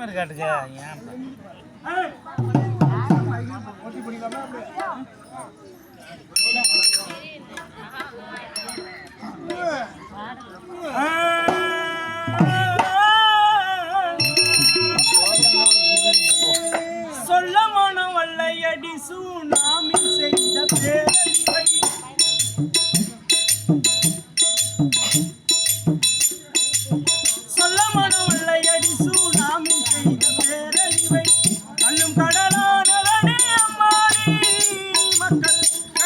காஷ்மீர் காட்டுக்கு ஏன்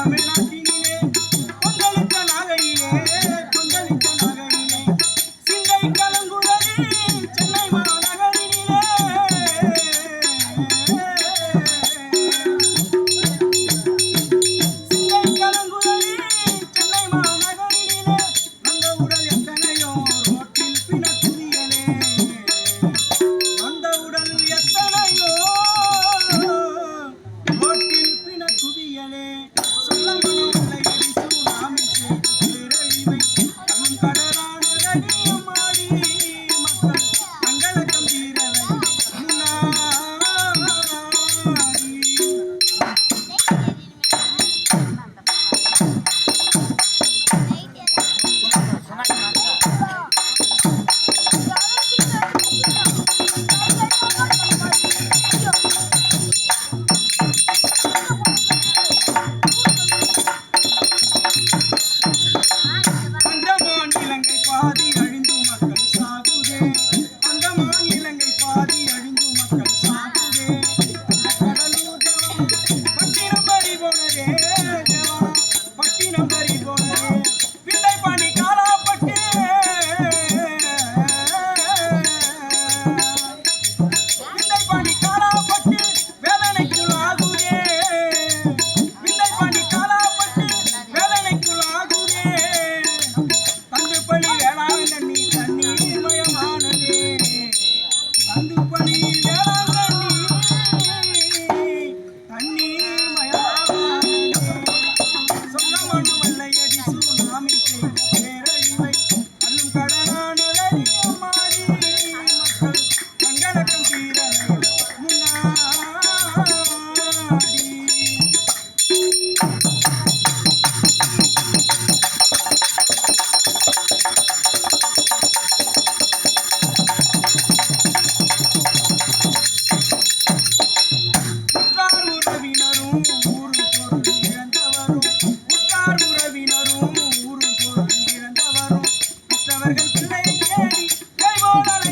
தமிழ்நாடு ಕುಮಾರಿ ಮಕ್ಕಳ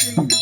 Thank you.